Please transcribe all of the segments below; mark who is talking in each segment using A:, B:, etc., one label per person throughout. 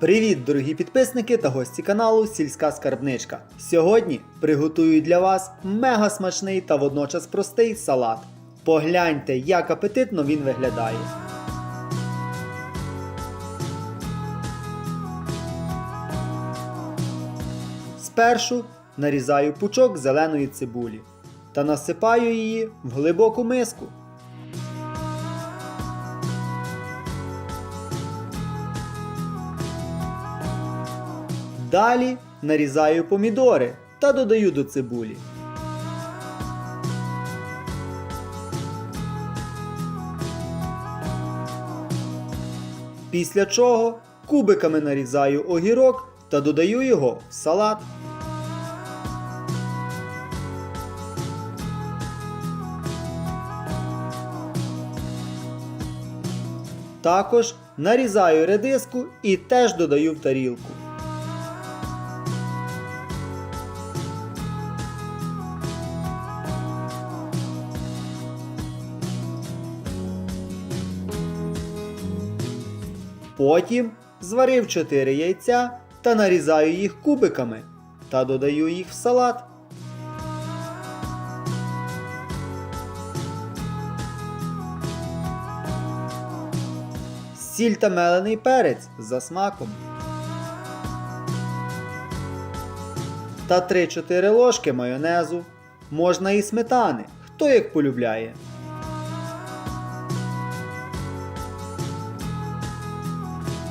A: Привіт, дорогі підписники та гості каналу Сільська Скарбничка. Сьогодні приготую для вас мега смачний та водночас простий салат. Погляньте, як апетитно він виглядає. Спершу нарізаю пучок зеленої цибулі та насипаю її в глибоку миску. Далі нарізаю помідори та додаю до цибулі. Після чого кубиками нарізаю огірок та додаю його в салат. Також нарізаю редиску і теж додаю в тарілку. Потім зварив 4 яйця та нарізаю їх кубиками та додаю їх в салат. Сіль та мелений перець за смаком. Та 3-4 ложки майонезу. Можна і сметани, хто як полюбляє.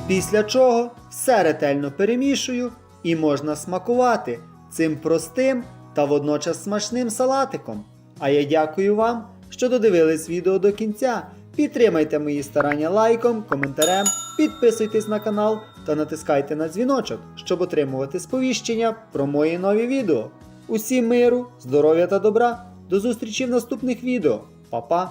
A: Після чого все ретельно перемішую і можна смакувати цим простим та водночас смачним салатиком. А я дякую вам, що додивились відео до кінця. Підтримайте мої старання лайком, коментарем, підписуйтесь на канал та натискайте на дзвіночок, щоб отримувати сповіщення про мої нові відео. Усім миру, здоров'я та добра! До зустрічі в наступних відео. Па-па!